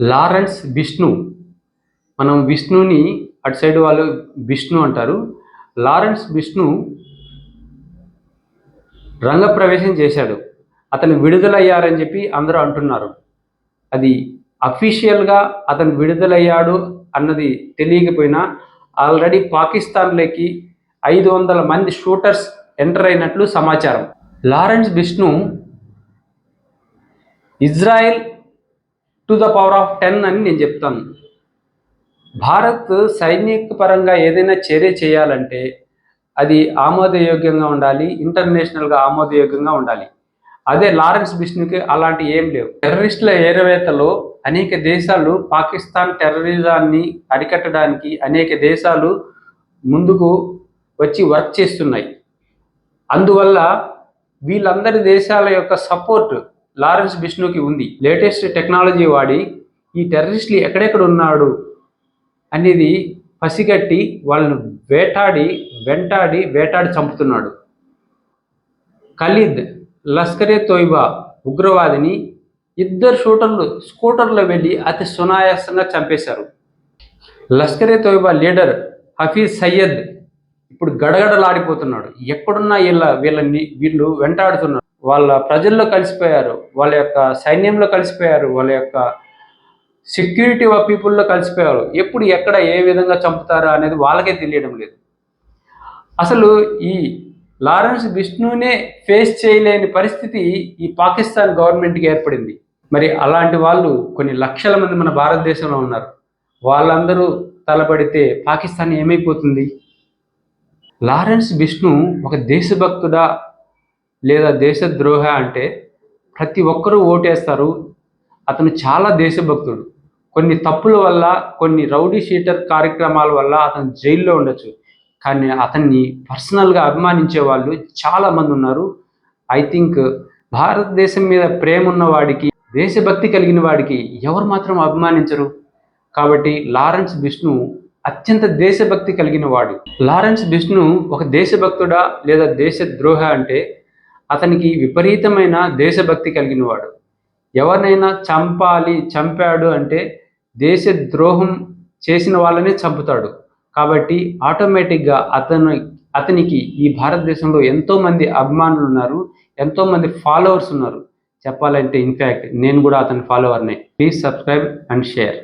Lawrence Vishnu. మనం విష్ణుని అటు సైడ్ వాళ్ళు విష్ణు అంటారు. లారెన్స్ విష్ణు రంగప్రవేశం చేశాడు. అతను విడుదలయ్యారని చెప్పి అందరూ అంటున్నారు. అది అఫీషియల్గా అతను విడుదలయ్యాడు అన్నది తెలియకపోయినా ఆల్రెడీ పాకిస్తాన్లోకి ఐదు వందల మంది షూటర్స్ ఎంటర్ అయినట్లు సమాచారం. Lawrence Vishnu Israel to the power of ten అని నేను చెప్తాను. భారత్ సైనిక పరంగా ఏదైనా చర్య చేయాలంటే అది ఆమోదయోగ్యంగా ఉండాలి ఇంటర్నేషనల్గా ఆమోదయోగ్యంగా ఉండాలి. అదే లారెన్స్ బిష్ణుకి అలాంటి ఏం లేవు. టెర్రరిస్టుల ఏరవేతలో అనేక దేశాలు పాకిస్తాన్ టెర్రరిజాన్ని అరికట్టడానికి అనేక దేశాలు ముందుకు వచ్చి వర్క్ చేస్తున్నాయి. అందువల్ల వీళ్ళందరి దేశాల యొక్క సపోర్ట్ లారెన్స్ బిష్ణుకి ఉంది. లేటెస్ట్ టెక్నాలజీ వాడి ఈ టెర్రరిస్టులు ఎక్కడెక్కడ ఉన్నాడు అనేది పసిగట్టి వాళ్ళను వేటాడి వెంటాడి వేటాడి చంపుతున్నాడు. ఖలీద్ లష్కరే తోయిబా ఉగ్రవాదిని ఇద్దరు షూటర్లు స్కూటర్లో వెళ్ళి అతి సునాయాసంగా చంపేశారు. లష్కరే తోయిబా లీడర్ హఫీజ్ సయ్యద్ ఇప్పుడు గడగడలాడిపోతున్నాడు. ఎక్కడున్నా వీళ్ళ వీళ్ళని వీళ్ళు వెంటాడుతున్నారు. వాళ్ళ ప్రజల్లో కలిసిపోయారు వాళ్ళ యొక్క సైన్యంలో కలిసిపోయారు వాళ్ళ యొక్క సెక్యూరిటీ ఆఫ్ పీపుల్లో కలిసిపోయారు. ఎప్పుడు ఎక్కడ ఏ విధంగా చంపుతారు అనేది వాళ్ళకే తెలియడం లేదు. అసలు ఈ లారెన్స్ విష్ణునే ఫేస్ చేయలేని పరిస్థితి ఈ పాకిస్తాన్ గవర్నమెంట్కి ఏర్పడింది. మరి అలాంటి వాళ్ళు కొన్ని లక్షల మంది మన భారతదేశంలో ఉన్నారు. వాళ్ళందరూ తలపడితే పాకిస్తాన్ ఏమైపోతుంది? లారెన్స్ విష్ణు ఒక దేశభక్తుడా లేదా దేశద్రోహ అంటే ప్రతి ఒక్కరూ ఓటేస్తారు. అతను చాలా దేశభక్తుడు. కొన్ని తప్పుల వల్ల కొన్ని రౌడీ షీటర్ కార్యక్రమాల వల్ల అతను జైల్లో ఉండొచ్చు. కానీ అతన్ని పర్సనల్గా అభిమానించే వాళ్ళు చాలామంది ఉన్నారు. ఐ థింక్ భారతదేశం మీద ప్రేమ ఉన్న వాడికి దేశభక్తి కలిగిన వాడికి ఎవరు మాత్రం అభిమానించరు. కాబట్టి లారెన్స్ విష్ణు అత్యంత దేశభక్తి కలిగిన వాడు. లారెన్స్ విష్ణు ఒక దేశభక్తుడా లేదా దేశద్రోహ అంటే అతనికి విపరీతమైన దేశభక్తి కలిగిన వాడు ఎవరినైనా చంపాలి చంపాడు అంటే దేశ ద్రోహం చేసిన వాళ్ళనే చంపుతాడు. కాబట్టి ఆటోమేటిక్గా అతను అతనికి ఈ భారతదేశంలో ఎంతోమంది అభిమానులు ఉన్నారు ఎంతోమంది ఫాలోవర్స్ ఉన్నారు. చెప్పాలంటే ఇన్ఫ్యాక్ట్ నేను కూడా అతని ఫాలోవర్నే. Please subscribe and share.